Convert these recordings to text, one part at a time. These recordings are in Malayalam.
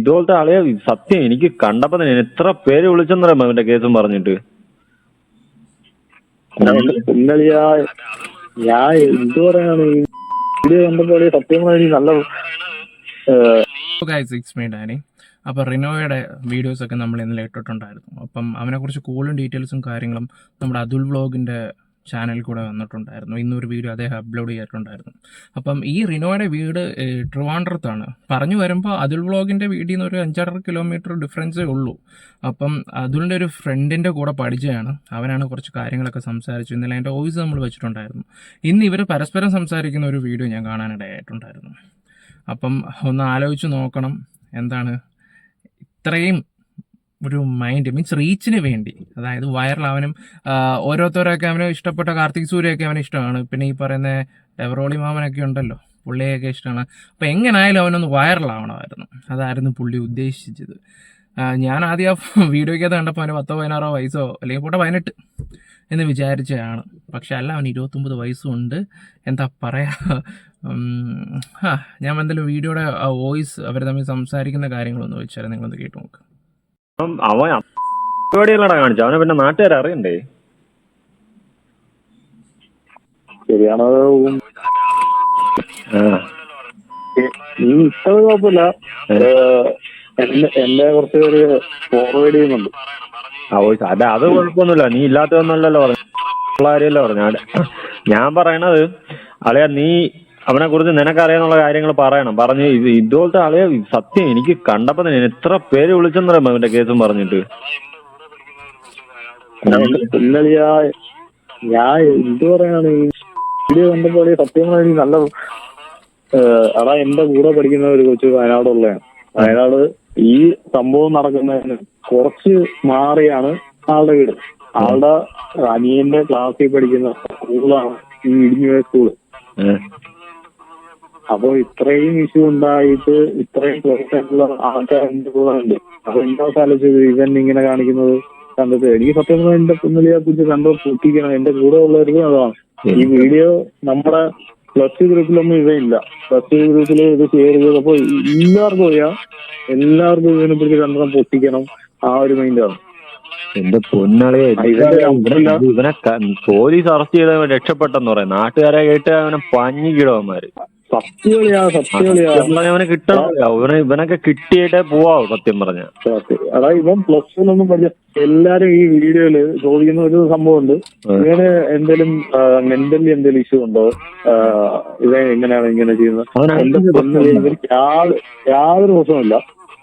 ഇതുപോലത്തെ ആളെ സത്യം എനിക്ക് കണ്ടപ്പോ തന്നെ എത്ര പേര് വിളിച്ചെന്നറിയാമോ അവന്റെ കേസും പറഞ്ഞിട്ട്. ഇന്നലെയാ ഞാൻ എന്ത് പറയാണ് ഈ വീഡിയോ കണ്ടപ്പോൾ സത്യം പറഞ്ഞാൽ നല്ല ഡാനി അപ്പോൾ റിനോയുടെ വീഡിയോസ് ഒക്കെ നമ്മൾ ഇന്നലെ ഇട്ടിട്ടുണ്ടായിരുന്നു. അപ്പം അവനെക്കുറിച്ച് കൂടുതലും ഡീറ്റെയിൽസും കാര്യങ്ങളും നമ്മുടെ അതുൽ വ്ളോഗിന്റെ ചാനലിൽ കൂടെ വന്നിട്ടുണ്ടായിരുന്നു. ഇന്നൊരു വീഡിയോ അദ്ദേഹം അപ്ലോഡ് ചെയ്തിട്ടുണ്ടായിരുന്നു. അപ്പം ഈ റിനോയുടെ വീട് ട്രിവാൻഡ്രത്താണ്. പറഞ്ഞു വരുമ്പോൾ അതുൽ വ്ളോഗിന്റെ വീട്ടിൽ നിന്ന് ഒരു അഞ്ചാറ് കിലോമീറ്റർ ഡിഫറൻസേ ഉള്ളൂ. അപ്പം അതുലിന്റെ ഒരു ഫ്രണ്ടിന്റെ കൂടെ പഠിച്ചതാണ് അവനാണ് കുറച്ച് കാര്യങ്ങളൊക്കെ സംസാരിച്ചു. ഇന്നലെ എന്റെ വോയിസ് നമ്മൾ വെച്ചിട്ടുണ്ടായിരുന്നു. ഇന്ന് ഇവർ പരസ്പരം സംസാരിക്കുന്ന ഒരു വീഡിയോ ഞാൻ കാണാനിടയായിട്ടുണ്ടായിരുന്നു. അപ്പം ഒന്ന് ആലോചിച്ച് നോക്കണം. എന്താണ്? ഇത്രയും ഒരു മൈൻഡ് മീൻസ് റീച്ചിന് വേണ്ടി. അതായത് വൈറലാവനും ഓരോരുത്തരൊക്കെ അവന് ഇഷ്ടപ്പെട്ട കാർത്തിക് സൂര്യയൊക്കെ അവന് ഇഷ്ടമാണ്. പിന്നെ ഈ പറയുന്ന ഡെവറോളി മാമനൊക്കെ ഉണ്ടല്ലോ പുള്ളിയൊക്കെ ഇഷ്ടമാണ്. അപ്പോൾ എങ്ങനായാലും അവനൊന്ന് വൈറലാവണമായിരുന്നു അതായിരുന്നു പുള്ളി ഉദ്ദേശിച്ചത്. ഞാൻ ആദ്യം ആ വീഡിയോയ്ക്കകത്ത് കണ്ടപ്പോൾ അവന് പത്തോ പതിനാറോ വയസ്സോ അല്ലെങ്കിൽ പോട്ടെ പതിനെട്ട് എന്ന് വിചാരിച്ചതാണ്. പക്ഷെ അല്ല അവന് ഇരുപത്തൊമ്പത് വയസ്സുണ്ട് എന്താ പറയാ? ഞാൻ എന്തായാലും വീഡിയോയുടെ വോയിസ് അവർ തമ്മിൽ സംസാരിക്കുന്ന കാര്യങ്ങളൊന്ന് വെച്ചാൽ നിങ്ങളൊന്ന് കേട്ടു നോക്ക്. അവൻ പരിപാടികളാണ് കാണിച്ചു അവനെ പിന്നെ നാട്ടുകാരെ അറിയണ്ടേ? ശരിയാണോ. നീ ഇട്ടത് കുഴപ്പമില്ല. എന്റെ കുറച്ച് പേര് ഫോർവേഡ് ചെയ്യുന്നുണ്ട്. അല്ല അത് കുഴപ്പമൊന്നുമില്ല. നീ ഇല്ലാത്തതൊന്നുമല്ലല്ലോ പറഞ്ഞു കാര്യമല്ലോ പറഞ്ഞു ഞാൻ പറയണത് അളിയാ നീ അവനെ കുറിച്ച് നിനക്കറിയാന്നുള്ള കാര്യങ്ങൾ പറയണം. പറഞ്ഞു ഇത് ഇതുപോലത്തെ ആളെ സത്യം എനിക്ക് കണ്ടപ്പോ തന്നെ എത്ര പേര് വിളിച്ചെന്നറിയാം അവന്റെ കേസും പറഞ്ഞിട്ട്. ഞാൻ എന്ത് പറയാണ് വീഡിയോ കണ്ടപ്പോൾ സത്യം നല്ല അതാ എന്റെ കൂടെ പഠിക്കുന്ന ഒരു കൊച്ചു വയനാടുള്ളതാണ് വയനാട് ഈ സംഭവം നടക്കുന്നതിന് കുറച്ച് മാറിയാണ് ആളുടെ വീട്. ആളുടെ അനിയന്റെ ക്ലാസ്സിൽ പഠിക്കുന്ന സ്കൂളാണ് ഈ ഇടിഞ്ഞുപോയ സ്കൂൾ. ഏ. അപ്പൊ ഇത്രയും ഇഷ്യൂ ഉണ്ടായിട്ട് ഇത്രയും ക്ലോസ് ആയിട്ടുള്ള ആൾക്കാർ എന്റെ കൂടെ ഉണ്ട് അപ്പൊ എന്താ ആലോചിച്ചത്? ഇവൻ ഇങ്ങനെ കാണിക്കുന്നത്? കണ്ടിട്ട് എനിക്ക് സത്യം പറഞ്ഞാൽ എന്റെ കുഞ്ഞലിയെ കുറിച്ച് കണ്ടോ പൊട്ടിക്കണം എന്റെ കൂടെ ഉള്ളവർക്ക് അതാണ് ഈ വീഡിയോ നമ്മുടെ പ്ലസ് ടു ഗ്രൂപ്പിലൊന്നും ഇവയില്ല പ്ലസ് ടു ഗ്രൂപ്പിൽ ഇത് ഷെയർ ചെയ്തപ്പോ എല്ലാവർക്കും അറിയാം. എല്ലാവർക്കും ഇതിനെ കുറിച്ച് കണ്ടോ പൊട്ടിക്കണം ആ ഒരു മൈൻഡാണ് എന്റെ പൊന്നളിയെ. ഇവനെ പോലീസ് അറസ്റ്റ് ചെയ്ത രക്ഷപ്പെട്ടെന്ന് പറയാം. നാട്ടുകാരെ കേട്ട് അവനെ പഞ്ഞിക്കിടവന്മാര് സത്യളിയാ സത്യളിയാ ഇവനെ ഇവനെ ഇവനൊക്കെ കിട്ടിയിട്ടേ പോവാവൂ സത്യം പറഞ്ഞ. അതാ ഇവൻ പ്ലസ് വൺ പഠിച്ച എല്ലാരും ഈ വീഡിയോയിൽ ചോദിക്കുന്ന ഒരു സംഭവമുണ്ട്. ഇവന് എന്തെങ്കിലും മെന്റലി എന്തെങ്കിലും ഇഷ്യൂ ഉണ്ടോ? ഇവൻ എങ്ങനെയാണ് ഇങ്ങനെ ചെയ്യുന്നത്? യാതൊരു പ്രശ്നമില്ല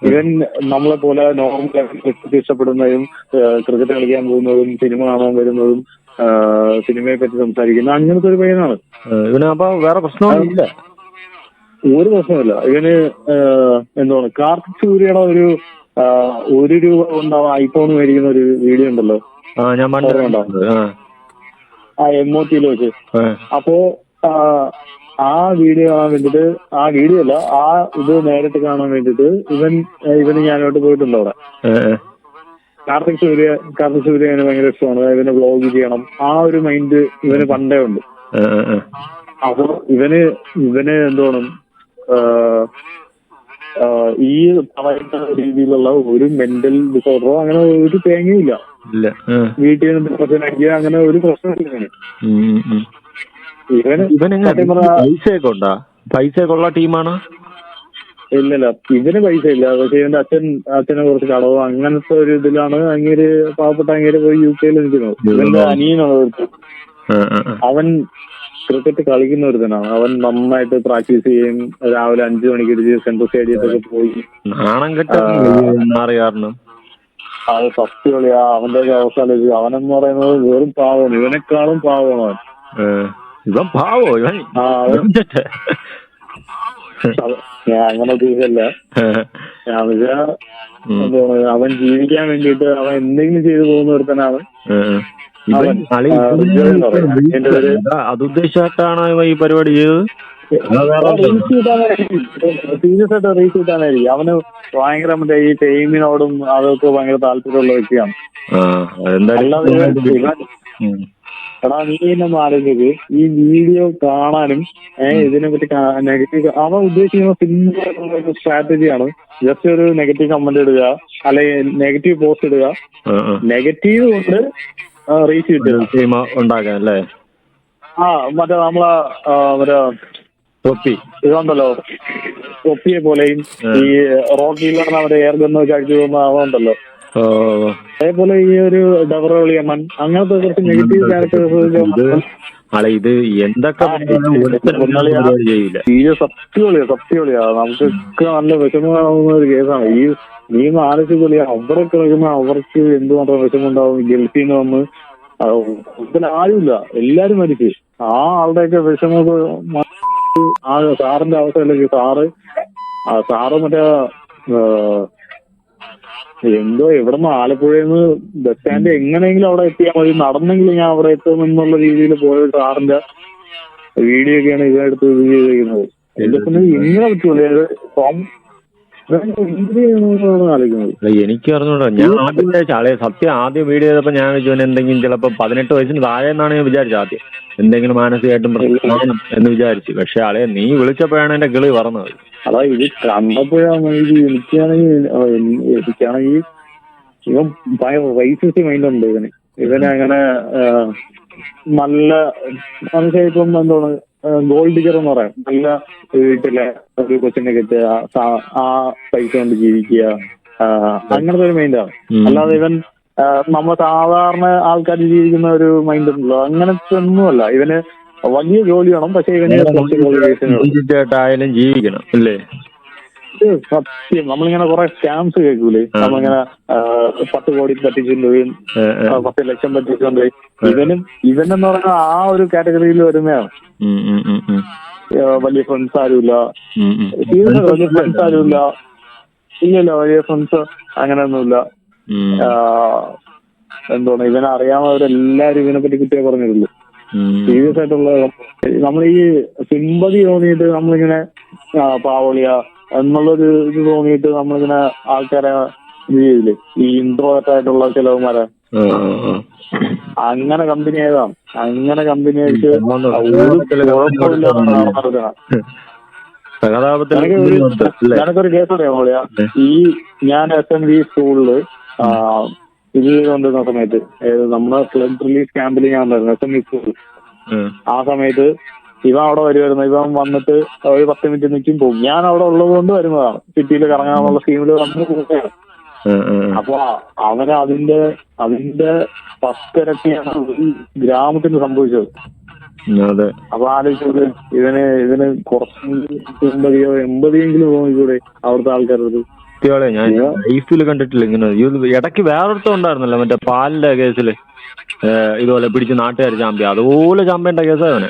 ഇവൻ നമ്മളെ പോലെ നോർമൽ ക്രിക്കറ്റ് ഇഷ്ടപ്പെടുന്നതും ക്രിക്കറ്റ് കളിക്കാൻ പോകുന്നതും സിനിമ കാണാൻ വരുന്നതും സിനിമയെ പറ്റി സംസാരിക്കുന്ന അങ്ങനത്തെ ഒരു പയ്യനാണ്. ഇവന് അപ്പൊ വേറെ പ്രശ്നമൊന്നും ഇല്ല ഒരു പ്രശ്നമില്ല ഇവന് എന്താണ് കാർത്തിക് സൂര്യയുടെ ഒരു ഒരു രൂപ കൊണ്ട് അവൻ ഐഫോൺ മേടിക്കുന്ന ഒരു വീഡിയോ ഉണ്ടല്ലോ. ആ ഞാൻ പണ്ട് ആ. എം ഒ ടിയിൽ വെച്ച്. അപ്പോ ആ വീഡിയോ കാണാൻ വേണ്ടിട്ട് ആ വീഡിയോ അല്ല ആ ഇത് നേരിട്ട് കാണാൻ വേണ്ടിട്ട് ഇവൻ ഇവന് ഞാനോട്ട് പോയിട്ടുണ്ട് അവിടെ. കാർത്തിക് സൂര്യ കാർത്തിക് സൂര്യ ഇവന് ഭയങ്കര ഇഷ്ടമാണ്. ഇവന് വ്ളോഗ് ചെയ്യണം. ആ ഒരു മൈൻഡ് ഇവന് പണ്ടേ ഉണ്ട്. അപ്പൊ ഇവന് ഇവന് എന്താണ് ഈ പറയുന്ന രീതിയിലുള്ള ഒരു മെന്റൽ ഡിസോർഡറോ അങ്ങനെ ഒരു തേങ്ങയും ഇല്ല. ഇല്ല വീട്ടിൽ നിന്ന് ഡിപ്രഷൻ അടിക്കുക അങ്ങനെ ഒരു പ്രശ്നമില്ല. ഇവന് പറഞ്ഞാ പൈസയൊക്കെ ഉണ്ടാ? പൈസയൊക്കെ ഉള്ള ടീമാണ്? ഇല്ലല്ല ഇവന് പൈസ ഇല്ല പക്ഷെ ഇവന്റെ അച്ഛൻ അച്ഛനെ കുറച്ച് കടവോ അങ്ങനത്തെ ഒരു ഇതിലാണ് അങ്ങനെ പാവപ്പെട്ട അങ്ങേര് പോയി യു കെയിൽ നിൽക്കുന്നത്. ഇവന്റെ അനിയനാണ്. അവൻ ക്രിക്കറ്റ് കളിക്കുന്ന ഒരുത്തനാണ് അവൻ നന്നായിട്ട് പ്രാക്ടീസ് ചെയ്യും. രാവിലെ അഞ്ചു മണിക്ക് ഇടിച്ച് സെൻട്രൽ സ്റ്റേഡിയത്തൊക്കെ പോയി. നാണം കെട്ട കളിയാ അത് അവന്റെ അവസാനം അവനെന്ന് പറയുന്നത് വെറും പാവമാണ് ഇവനെക്കാളും പാവമാണ് അവൻ. ഇവൻ പാവോ? ഇവൻ ഞാൻ അങ്ങനെ ഉദ്ദേശിച്ചല്ല ഞാൻ അവൻ ജീവിക്കാൻ വേണ്ടിയിട്ട് അവൻ എന്തെങ്കിലും ചെയ്തു പോകുന്ന ഒരുത്തനാണ് ഏ. ഇവൻ അവൻ, അളി ആ, വിജയൻ എന്ന് പറയും. അതിന്റെ ഒരു- അത് ഉദ്ദേശിച്ചിട്ടാണ് ഈ പരിപാടി ചെയ്തത്? സീരിയസ് ആയിട്ട് റീച്ച് കിട്ടാനായിരിക്കും അവന് ഭയങ്കര മറ്റേ ഈ ടീമിനോടും അതൊക്കെ ഭയങ്കര താല്പര്യമുള്ള വ്യക്തിയാണ്. എടാ നീ എന്നെ ആലോചിച്ചത് ഈ വീഡിയോ കാണാനും ഏഹ് ഇതിനെ പറ്റി നെഗറ്റീവ് അവൻ ഉദ്ദേശിക്കുന്ന സിമ്പിൾ സ്ട്രാറ്റജിയാണ്. ജസ്റ്റ് ഒരു നെഗറ്റീവ് കമന്റ് ഇടുക അല്ലെങ്കിൽ നെഗറ്റീവ് പോസ്റ്റ് ഇടുക. നെഗറ്റീവ് കൊണ്ട് സിനിമ ഉണ്ടാക്കാൻ അല്ലേ? ആ മറ്റേ നമ്മളെ മറ്റേ തൊപ്പി. ഇതുണ്ടല്ലോ തൊപ്പിയെ പോലെയും ഈ റോക്കിയിൽ അവരെ എയർ ഗണ്ണ് വെച്ച് അടിച്ചു പോകുന്ന അവണ്ടല്ലോ അതേപോലെ ഈ ഒരു ഡബറോളിയമ്മൻ അങ്ങനത്തെ കുറച്ച് നെഗറ്റീവ് ക്യാരക്ടേഴ്സ് അളെ ഇത് എന്തൊക്കെ സത്യവളിയാ സത്യവളിയാ. നമുക്ക് നല്ല വിഷമമാവുന്ന ഒരു കേസാണ് ഈ നീ ഒന്ന് ആലോചിച്ച് കളിയാ അവിടെ കിടക്കുന്ന അവർക്ക് എന്തുമാത്രം വിഷമുണ്ടാവും ഗൾഫിൽ നിന്ന് വന്ന് ഇതിൽ ആരുമില്ല. എല്ലാരും മരിച്ചു. ആ ആളുടെയൊക്കെ വിഷമം ആ സാറിന്റെ അവസ്ഥയിലേക്ക് സാറ്? ആ സാറ് മറ്റേ എന്തോ എവിടുന്ന് ആലപ്പുഴയിൽ നിന്ന് ബസ് സ്റ്റാൻഡ് എങ്ങനെയെങ്കിലും അവിടെ എത്തിയാൽ മതി. നടന്നെങ്കിലും ഞാൻ അവിടെ എത്തും എന്നുള്ള രീതിയിൽ പോയ സാറിന്റെ വീഡിയോ ഒക്കെയാണ് ഇതിനടുത്ത് ഇത് ചെയ്തിരിക്കുന്നത് എന്റെ പിന്നെ ഇങ്ങനെ പറ്റൂലേ? എനിക്ക് അറിഞ്ഞൂടാ. ഞാൻ ആദ്യം വിചാരിച്ചു ആളെ സത്യം ആദ്യം വീഡിയോ ചെയ്തപ്പോ ഞാൻ വിചാരിച്ചു ഇവന് എന്തെങ്കിലും ചിലപ്പോ പതിനെട്ട് വയസ്സിന് താഴെ എന്നാണ് ഞാൻ വിചാരിച്ചത് ആദ്യം. എന്തെങ്കിലും മാനസികമായിട്ടും പ്രശ്നം എന്ന് വിചാരിച്ചു. പക്ഷെ ആളെ നീ വിളിച്ചപ്പോഴാണ് എന്റെ കിളി പറഞ്ഞത്. അതാ ഇത് കണ്ടപ്പോഴാണ് ഇത് എനിക്കാണെങ്കിൽ എനിക്കാണെങ്കിൽ ഇവൻ റൈസിസ്റ്റ് മൈൻഡ് ഉണ്ട് ഇവന്. ഇവനങ്ങനെ നല്ല മനസ്സിലായിപ്പം എന്താണ് ഗോൾഡ് ഡിഗർ എന്ന് പറയാം. നല്ല വീട്ടിലെ ഒരു കൊച്ചിനെ കെട്ടുക ആ പൈസ കൊണ്ട് ജീവിക്കുക അങ്ങനത്തെ ഒരു മൈൻഡാണ് അല്ലാതെ ഇവൻ നമ്മൾ സാധാരണ ആൾക്കാർ ജീവിക്കുന്ന ഒരു മൈൻഡ് ഉണ്ടല്ലോ. അങ്ങനത്തെ ഒന്നുമല്ല. ഇവന് വലിയ ജോലി വേണം പക്ഷെ ഇവന്. ജീവിക്കണം അല്ലേ? സത്യം. നമ്മളിങ്ങനെ കുറെ സ്കാംസ് കേൾക്കൂലേ. നമ്മളിങ്ങനെ പത്ത് കോടി പറ്റിച്ചുകൊണ്ട് പോയി പത്ത് ലക്ഷം പറ്റിച്ചുകൊണ്ട് പോയി ഇവനും ഇവനെന്ന് പറഞ്ഞ ആ ഒരു കാറ്റഗറിയിൽ വരുന്നതാണ്. വലിയ ഫ്രണ്ട്സ് ആരുമില്ല. വലിയ ഫ്രണ്ട്സ് ആരുമില്ല. ഇല്ലല്ലോ വലിയ ഫ്രണ്ട്സ് അങ്ങനെയൊന്നുമില്ല. എന്താണ് ഇവനെ അറിയാവുന്നവരെല്ലാരും ഇതിനെ പറ്റി കുട്ടിയെ പറഞ്ഞിട്ടുള്ളൂ. സീരിയസ് ആയിട്ടുള്ള നമ്മൾ ഈ സിമ്പതി തോന്നിയിട്ട് നമ്മളിങ്ങനെ പാവളിയ എന്നുള്ളൊരു ഇത് തോന്നിയിട്ട് നമ്മളിങ്ങനെ ആൾക്കാരെ ഇത് ചെയ്തില്ലേ? ഈ ഇൻട്രോവേർട്ട് ആയിട്ടുള്ള ചിലവന്മാരെ. അങ്ങനെ കമ്പനി ആയതാണ്. അങ്ങനെ കമ്പനി ആയിട്ട് ഞാനൊക്കെ ഒരു കേസ് അറിയാം മോളിയ? ഈ ഞാൻ എസ് എൻ വി സ്കൂളിൽ ഇത് ചെയ്തുകൊണ്ടിരുന്ന സമയത്ത് നമ്മുടെ ഫ്ലഡ് റിലീഫ് ക്യാമ്പിൽ ഞാൻ ഉണ്ടായിരുന്നു എസ് എം ഇ സ്കൂൾ ആ സമയത്ത് ഇവൻ അവിടെ വരുമായിരുന്നു ഇവൻ വന്നിട്ട് ഒരു പത്ത് മിനിറ്റ് നിൽക്കും പോകും ഞാൻ അവിടെ ഉള്ളത് കൊണ്ട് വരുന്നതാണ്. സിറ്റിയിൽ കറങ്ങാനുള്ള സ്കീമിൽ വന്ന് പോകുകയാണ്. അപ്പൊ അവന് അതിന്റെ അതിന്റെ പത്തിരട്ടിയാണ് ഗ്രാമത്തിന് സംഭവിച്ചത്. അതെ. അപ്പൊ ആലോചിച്ചത് ഇവന് ഇതിന് കുറച്ചെങ്കിലും എൺപതിയോ എൺപതിയെങ്കിലും തോന്നിക്കൂടെ അവിടുത്തെ ആൾക്കാരത് സത്യമാളെ ഞാൻ ലൈഫിൽ കണ്ടിട്ടില്ല ഇങ്ങനെ. ഇടയ്ക്ക് വേറൊരുത്തം ഉണ്ടായിരുന്നല്ലോ മറ്റേ പാലിന്റെ കേസിൽ ഇതുപോലെ പിടിച്ച് നാട്ടുകാർ ചാമ്പ്യ. അതുപോലെ ചാമ്പ്യന്റെ കേസാ അവനെ.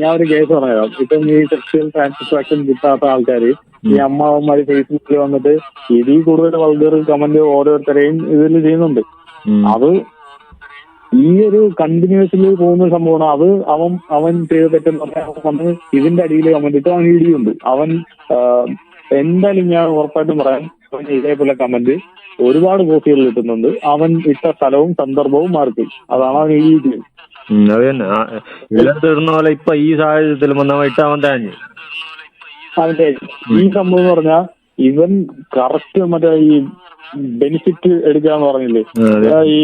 ഞാൻ ഒരു കേസ് പറയാം ഇപ്പം ഈ സെക്ഷൽ സാറ്റിസ്ഫാക്ഷൻ കിട്ടാത്ത ആൾക്കാര് ഈ അമ്മാവന്മാര് ഫേസ്ബുക്കിൽ വന്നിട്ട് ഇതിൽ കൂടുതൽ വൾഗർ കമന്റ് ഓരോരുത്തരെയും ഇതിൽ ചെയ്യുന്നുണ്ട്. അത് ഈ ഒരു കണ്ടിന്യൂസിൽ പോകുന്ന സംഭവമാണ്. അത് അവൻ അവൻ ചെയ്ത തെറ്റെന്ന് പറഞ്ഞാൽ ഇതിന്റെ അടിയിൽ കമന്റ് ഇട്ട് അവൻ ഇടിയുണ്ട്. അവൻ എന്തായാലും ഞാൻ ഉറപ്പായിട്ടും പറയാം. ഇതേപോലെ കമന്റ് ഒരുപാട് കോപ്പികൾ കിട്ടുന്നുണ്ട് അവൻ ഇട്ട സ്ഥലവും സന്ദർഭവും മാർക്ക്. അതാണ് അവൻ എഴുതിയത് ഉം, അത് തന്നെ. ഇടുന്ന പോലെ ഇപ്പൊ ഈ സാഹചര്യത്തിൽ ഇട്ട് അവൻ തേഞ്ഞു അവന്റെ ഈ സംഭവം എന്ന് പറഞ്ഞാൽ ഇവൻ കറക്റ്റ് മറ്റേ ഈ ബെനിഫിറ്റ് എടുക്കാന്ന് പറഞ്ഞില്ലേ? ഈ ഈ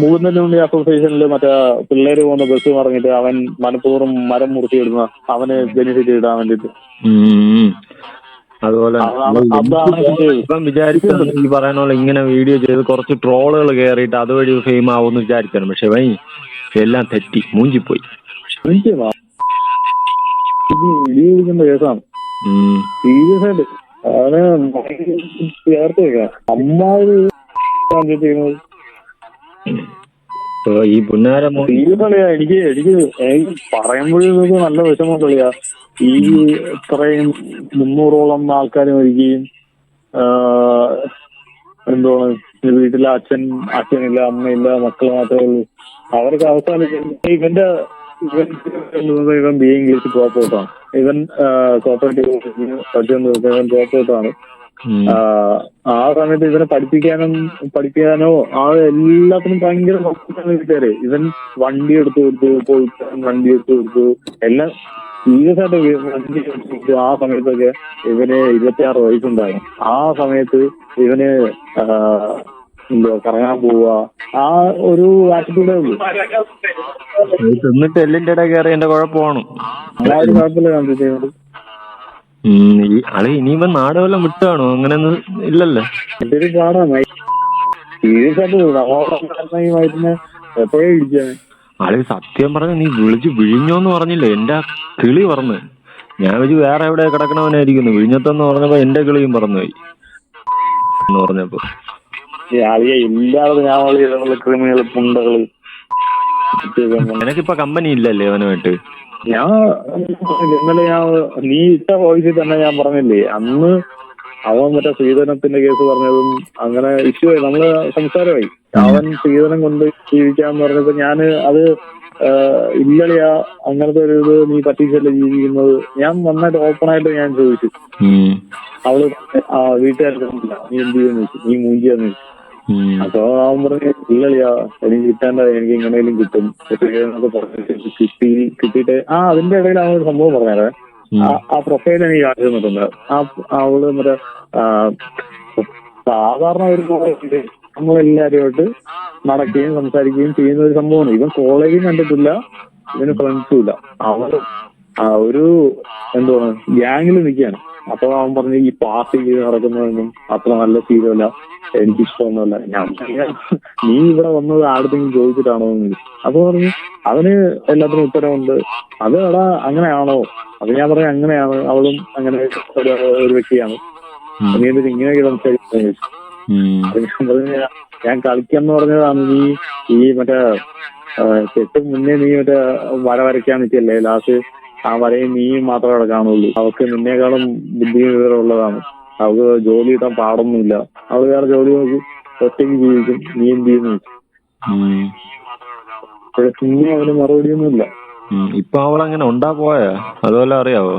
മുകുന്ദനുണ്ടി അസോസിയേഷനിൽ മറ്റേ പിള്ളേര് പോകുന്ന ബസ് പറഞ്ഞിട്ട് അവൻ മനഃപൂർവം മരം മുറിച്ചിടുന്ന അവന് ബെനിഫിറ്റ് ഇടാൻ വേണ്ടിട്ട്. അതുപോലെ. ഇപ്പം വിചാരിച്ചത്. ഈ പറയുന്ന പോലെ ഇങ്ങനെ വീഡിയോ ചെയ്ത് കുറച്ച് ട്രോളുകൾ കയറിയിട്ട് അതുവഴി ഫെയിം ആവുമെന്ന് വിചാരിച്ചാണ്. പക്ഷെ വൈ എല്ലാം തെറ്റി മൂഞ്ചിപ്പോയി. കേസാണ്. സീരിയസ് ആയിട്ട് അവന് ചേർത്ത് വെക്കാം അമ്മാവ് ചെയ്യുന്നത് ഈ പുന്നാര മോ- കളിയാ എനിക്ക് എനിക്ക് പറയുമ്പോഴേക്കും നല്ല വിഷമം കളിയാ. ഈ ഇത്രയും മുന്നൂറോളം ആൾക്കാർ മരിക്കുകയും എന്തോ വീട്ടിലെ അച്ഛൻ അച്ഛനില്ല അമ്മയില്ല മക്കൾ മാത്രമേ ഉള്ളൂ. അവർക്ക് അവസാനം ഇവന്റെ ഇവൻ ഇവൻ ബി ഇംഗ്ലീഷ് ഡ്രോപ്പ് ഔട്ടാണ് ഇവൻ കോപ്പറേറ്റീവ് ഡ്രോപ്പ് ഔട്ടാണ്. ആ, സമയത്ത് ഇവനെ പഠിപ്പിക്കാനും പഠിപ്പിക്കാനോ ആ എല്ലാത്തിനും ഭയങ്കര വീട്ടുകാരെ ഇവൻ വണ്ടി എടുത്തു കൊടുത്തു പോയിട്ട് വണ്ടി എടുത്തു കൊടുത്തു എല്ലാം സീരിയസ് ആയിട്ട് വണ്ടി എടുത്തു കൊടുത്തു ആ സമയത്തൊക്കെ ഇവന് ഇരുപത്തിയാറ് വയസ്സുണ്ടായി ആ സമയത്ത് ഇവന് എന്തോ കറങ്ങാൻ പോവുക ആ ഒരു ആറ്റിറ്റ്യൂഡേ ഉള്ളൂ. എന്നിട്ട് തിന്നിട്ട് എല്ലിന്റെ ഇടയിൽ കയറി എന്റെ കുഴപ്പമാണ്. കുഴപ്പമില്ല കാണിച്ചിട്ട് ഉം, ഈ ആൾ ഇനിയിപ്പോ നാട് വല്ലതും വിട്ടാണോ? അങ്ങനെയൊന്നും ഇല്ലല്ലോ. എന്തൊരു പാടാണ് സീരിയസ് ആയിട്ട് നമ്മളെ ഈ എപ്പോഴേ ഇടിച്ചാണ് ആൾ സത്യം പറഞ്ഞ നീ വിളിച്ച് വിഴിഞ്ഞോന്ന് പറഞ്ഞില്ലേ? എന്റെ ആ കിളി പറന്ന്. ഞാൻ വെച്ച് വേറെ എവിടെ കിടക്കണവനായിരിക്കുന്നു. വിഴിഞ്ഞത്തെന്ന് പറഞ്ഞപ്പോ എന്റെ കിളിയും പറന്നുപോയി എന്ന് പറഞ്ഞപ്പോ. ഇല്ലാതെ ഞാൻ ക്രിമിനൽ പുണ്ടകൾ നിനക്കിപ്പോ കമ്പനി ഇല്ലല്ലേ അവനുമായിട്ട്? ഞാൻ ഇന്നലെ ഞാൻ നീ ഇട്ട വോയിസിൽ തന്നെ ഞാൻ പറഞ്ഞില്ലേ അന്ന് അവൻ മറ്റേ സ്ത്രീധനത്തിന്റെ കേസ് പറഞ്ഞതും അങ്ങനെ ഇഷ്യൂ ആയി. നമ്മൾ സംസാരമായി. അവൻ സ്ത്രീധനം കൊണ്ട് ജീവിക്കാന്ന് പറഞ്ഞപ്പോ ഞാൻ അത് ഇല്ലളിയാ അങ്ങനത്തെ ഒരു ഇത് നീ പറ്റിച്ചല്ലേ ജീവിക്കുന്നത്? ഞാൻ നന്നായിട്ട് ഓപ്പൺ ആയിട്ട് ഞാൻ ചോദിച്ചു. അവൾ ആ വീട്ടുകാർക്ക് നീ എന്ത് ചെയ്യുന്നു? നീ മൂഞ്ചിയാന്ന് ചോദിച്ചു. അപ്പൊ അവൻ പറഞ്ഞു ഇല്ലളിയാ എനിക്ക് കിട്ടാണ്ട എനിക്ക് എങ്ങനെയും കിട്ടും. എന്നൊക്കെ പറഞ്ഞു കിട്ടി കിട്ടിയിട്ട് ആ അതിന്റെ ഇടയിൽ അവൻ ഒരു സംഭവം പറഞ്ഞേ ആ- ആ പ്രൊഫൈൽ എനിക്ക് കാണിച്ചു തന്നിട്ടുണ്ട്. ആ അവൾ മറ്റേ സാധാരണ ഒരു നമ്മളെല്ലാരുമായിട്ട് നടക്കുകയും സംസാരിക്കുകയും ചെയ്യുന്ന ഒരു സംഭവമാണ്. ഇവൻ കോളേജിൽ കണ്ടിട്ടില്ല ഇവന് ഫ്രണ്ട്സും ഇല്ല. അവർ ആ, ഒരു എന്തുവാണ് ഗ്യാങ്ങിൽ നിൽക്കുകയാണ്. അപ്പൊ അവൻ പറഞ്ഞു ഈ പാർട്ടി ചെയ്ത് നടക്കുന്നതൊന്നും അത്ര നല്ല ശീലമല്ല എനിക്ക് ഇഷ്ടമൊന്നുമല്ല ഞാൻ നീ ഇവിടെ വന്നത് ആരുടെങ്കിലും ചോദിച്ചിട്ടാണോ? എന്ന്. അപ്പൊ പറഞ്ഞു അവന് എല്ലാത്തിനും ഉത്തരവുണ്ട്. അത് എടാ അങ്ങനെയാണോ? അപ്പൊ ഞാൻ പറഞ്ഞു അങ്ങനെയാണ്. അവളും അങ്ങനെ ഒരു ഒരു വ്യക്തിയാണ്. നീ എന്നിട്ട് ഇങ്ങനെയൊക്കെ. ഉം. അപ്പൊ ഞാൻ പറഞ്ഞു "ഞാൻ- ഞാൻ കളിക്കാന്ന് പറഞ്ഞതാണ് നീ ഈ മറ്റേ ചെട്ടും മുന്നേ നീ മറ്റേ വര വരയ്ക്കാൻ നിൽക്കല്ലേ? ലാസ്റ്റ് ആ വരയും നീ മാത്രമേ കിടക്കാനുള്ളൂ. അവക്ക് അവൾക്ക് നിന്നേക്കാളും ബുദ്ധി വിവരമുള്ളതാണ് അവൾക്ക് ജോലി കിട്ടാൻ പാടൊന്നുമില്ല. അവൾ വേറെ ജോലി നോക്കി ഒറ്റയ്ക്ക് ജീവിക്കും. നീ എന്ത് ചെയ്യുന്നു? പക്ഷെ പിന്നെ അവന് മറുപടിയൊന്നുമില്ല. ഇല്ല ഇപ്പൊ അങ്ങനെ ഉണ്ടാ പോയാ? അതുപോലെ അറിയാവോ?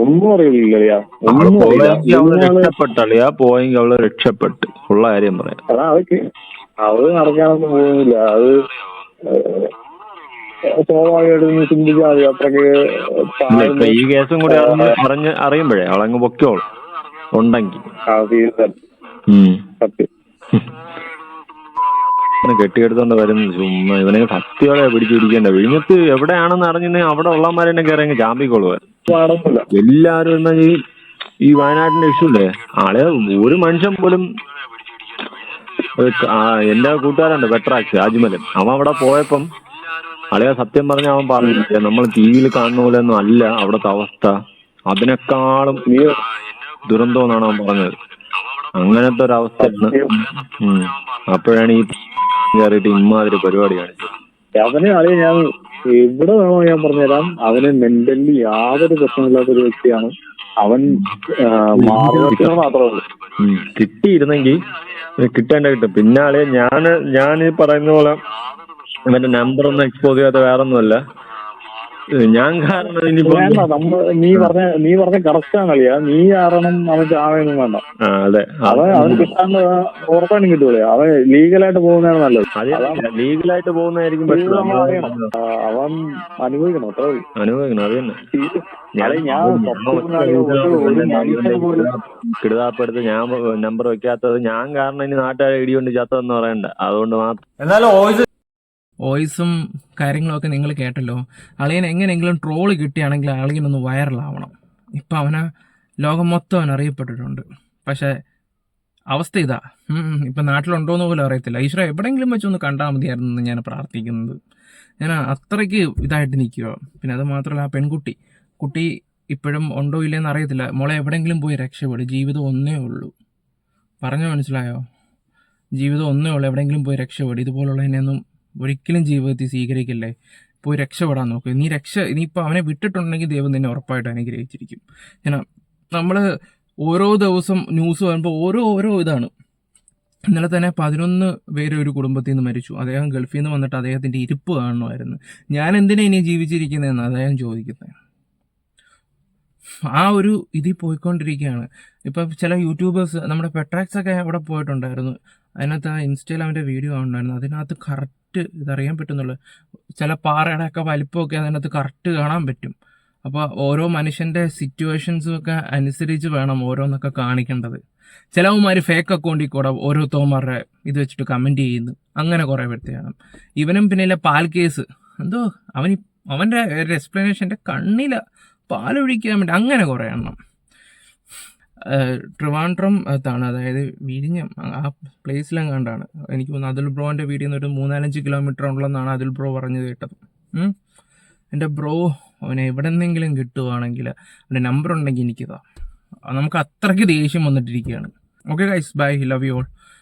ഒന്നും അറിയില്ല ഒന്നും അറിയില്ല. പോയെങ്കിൽ അവൾ രക്ഷപ്പെട്ട് ഉള്ള കാര്യം പറയാം. അതാ അവക്ക് അവൾ നടക്കാനൊന്നും പോകുന്നില്ല. അത് സ്വാഭാവികമായിട്ട് മതി അത്രയ്ക്ക് ഇപ്പൊ ഈ കേസും കൂടി അറിഞ്ഞ് അറിഞ്ഞ് അറിയുമ്പോഴേ അവളങ്ങ് പൊക്കോളും ഉണ്ടെങ്കിൽ സത്യം. കെട്ടിയെടുത്തോണ്ട് വരുന്നു. ചുമ്മാ ഇവനെ സത്യോടെ പിടിച്ചു പിടിക്കേണ്ട? വിഴിഞ്ഞത്ത് എവിടെയാണെന്ന് അറിഞ്ഞിരുന്നെങ്കിൽ അവിടെ ഉള്ളമാരെന്നെ കയറി അങ്ങ് ചാമ്പിക്കോളുക എല്ലാരും എന്നാ ഈ ഈ വയനാട്ടിന്റെ ഇഷ്യൂ ഇല്ലേ? ആളെ ഒരു മനുഷ്യൻ പോലും എന്റെ കൂട്ടുകാരുണ്ട്. വെട്രാക്സ് അജ്മലൻ അവൻ അവിടെ പോയപ്പം അളിയ സത്യം പറഞ്ഞ അവൻ പറഞ്ഞില്ല നമ്മൾ ടി വിയിൽ കാണുന്ന പോലെ ഒന്നും അല്ല അവിടുത്തെ അവസ്ഥ. അതിനേക്കാളും ദുരന്തം എന്നാണ് അവൻ പറഞ്ഞത്. അങ്ങനത്തെ ഒരു അവസ്ഥയാണ്. അപ്പോഴാണ് ഈ കയറിയിട്ട് ഇമ്മാതിരി പരിപാടി കാണിച്ചത്. അവനെ അറിയാം ഞാൻ എവിടെ വേണോ ഞാൻ പറഞ്ഞുതരാം. അവന് മെന്റലി യാതൊരു പ്രശ്നമില്ലാത്ത ഒരു വ്യക്തിയാണ്. അവൻ മാർഗദർശനം മാത്രമേ ഉള്ളൂ. ഉം. കിട്ടിയിരുന്നെങ്കിൽ കിട്ടേണ്ട കിട്ടും. പിന്നെ ആളെ ഞാൻ ഞാൻ ഈ പറയുന്ന പോലെ മറ്റേ നമ്പർ ഒന്നും എക്സ്പോസ് ചെയ്യാത്ത വേറെ ഒന്നുമല്ല ഞാൻ കാരണം ഇനിയിപ്പോ വേണ്ട നമ്മ നീ പറഞ്ഞ നീ പറഞ്ഞ കറക്റ്റ് ആണ് കളിയാ നീ കാരണം അവൻ ചാവയൊന്നും വേണ്ട. ആ അതെ. അവൻ അവന് കിട്ടാണ്ട് ഉറപ്പായിട്ടും കിട്ടൂലേ? അവൻ ലീഗലായിട്ട് പോകുന്നതാണ് നല്ലത്. ലീഗലായിട്ട് പോകുന്നതായിരിക്കും ഇത് better. നമ്മൾ അറിയണം. ആ, അവൻ അനുഭവിക്കണം അത്ര അനുഭവിക്കണം അത് തന്നെ. ഞാൻ സത്യം പറഞ്ഞാൽ ഒരു- ഒരു മനുഷ്യന് പോലും കിടുതാപ്പെടുത്ത് ഞാൻ നമ്പർ വെക്കാത്തത് ഞാൻ കാരണം ഇനി നാട്ടുകാരെ ഇടികൊണ്ട് ചത്തതെന്ന് പറയണ്ട. അതുകൊണ്ട് മാത്രം. എന്നാലും വോയിസും കാര്യങ്ങളൊക്കെ നിങ്ങൾ കേട്ടല്ലോ. അളിയൻ എങ്ങനെയെങ്കിലും ട്രോൾ കിട്ടിയാണെങ്കിൽ അളിയനൊന്ന് വൈറലാവണം. ഇപ്പം അവന് ലോകം മൊത്തം അവൻ അറിയപ്പെട്ടിട്ടുണ്ട്. പക്ഷേ അവസ്ഥ ഇതാ. ഇപ്പം നാട്ടിലുണ്ടോയെന്ന് പോലും അറിയത്തില്ല. ഈശ്വര എവിടെയെങ്കിലും വെച്ചൊന്ന് കണ്ടാൽ മതിയായിരുന്നു ഞാൻ പ്രാർത്ഥിക്കുന്നത്. ഞാൻ അത്രയ്ക്ക് ഇതായിട്ട് നിൽക്കുക. പിന്നെ അത് മാത്രമല്ല ആ പെൺകുട്ടി. കുട്ടി ഇപ്പോഴും ഉണ്ടോ ഇല്ലയെന്ന് അറിയത്തില്ല. മോളെ എവിടെയെങ്കിലും പോയി രക്ഷപ്പെടും. ജീവിതം ഒന്നേ ഉള്ളൂ. പറഞ്ഞു മനസ്സിലായോ? ജീവിതം ഒന്നേ ഉള്ളൂ. എവിടെയെങ്കിലും പോയി രക്ഷപ്പെടും. ഇതുപോലുള്ളതിനെയൊന്നും ഒരിക്കലും ജീവിതത്തിൽ സ്വീകരിക്കില്ലേ. പോയി രക്ഷപ്പെടാൻ നോക്ക്. നീ രക്ഷ ഇനിയിപ്പോൾ അവനെ വിട്ടിട്ടുണ്ടെങ്കിൽ ദൈവം നിന്നെ ഉറപ്പായിട്ട് അനുഗ്രഹിച്ചിരിക്കും. ഞാൻ നമ്മൾ ഓരോ ദിവസം ന്യൂസ് വരുമ്പോൾ ഓരോ ഓരോ ഇതാണ്. ഇന്നലെ തന്നെ പതിനൊന്ന് പേര് ഒരു കുടുംബത്തിൽ നിന്ന് മരിച്ചു. അദ്ദേഹം ഗൾഫിൽ നിന്ന് വന്നിട്ട് അദ്ദേഹത്തിന്റെ ഇരിപ്പ് കാണണമായിരുന്നു ഞാൻ എന്തിനാ ഇനി ജീവിച്ചിരിക്കുന്നതെന്ന് അദ്ദേഹം ചോദിക്കുന്നത്. ആ ഒരു ഇതിൽ പോയിക്കൊണ്ടിരിക്കുകയാണ്. ഇപ്പം ചില യൂട്യൂബേഴ്സ് നമ്മുടെ പെട്രാക്സ് ഒക്കെ അവിടെ പോയിട്ടുണ്ടായിരുന്നു. അതിനകത്ത് ആ ഇൻസ്റ്റയിൽ അവന്റെ വീഡിയോ ഉണ്ടായിരുന്നു അതിനകത്ത് കറക്റ്റ് ഇതറിയാൻ പറ്റുന്നുള്ളൂ. ചില പാറയുടെ ഒക്കെ വലിപ്പമൊക്കെ അതിനകത്ത് കറക്റ്റ് കാണാൻ പറ്റും. അപ്പോൾ ഓരോ മനുഷ്യന്റെ സിറ്റുവേഷൻസും ഒക്കെ അനുസരിച്ച് വേണം ഓരോന്നൊക്കെ കാണിക്കേണ്ടത്. ചിലവന്മാർ ഫേക്ക് അക്കൗണ്ടിൽ കൂടെ ഓരോ തോമാരുടെ ഇത് വെച്ചിട്ട് കമന്റ് ചെയ്യുന്നു. അങ്ങനെ കുറേ വ്യക്തിയാണ് ഇവനും പിന്നെ പാൽ കേസ് എന്തോ? അവൻ അവന്റെ ഒരു എക്സ്പ്ലനേഷന്റെ കണ്ണില പാലൊഴിക്കാൻ വേണ്ടി അങ്ങനെ കുറേ എണ്ണം. ട്രിവാൻഡ്രം അകത്താണ് അതായത് വിഴിഞ്ഞം ആ പ്ലേസിലെങ്ങാണ്ടാണ് എനിക്ക് തോന്നുന്നു അതുൽ ബ്രോന്റെ വീഡിയോ ഒരു മൂന്നാലഞ്ച് കിലോമീറ്റർ ഉള്ളതെന്നാണ് അതുൽ ബ്രോ പറഞ്ഞു കേട്ടത്. എന്റെ ബ്രോ അവനെ എവിടെ നിന്നെങ്കിലും കിട്ടുവാണെങ്കിൽ അവന്റെ നമ്പർ ഉണ്ടെങ്കിൽ എനിക്കിതാ. നമുക്ക് അത്രയ്ക്ക് ദേഷ്യം വന്നിട്ടിരിക്കുകയാണ്. Okay guys bye love you all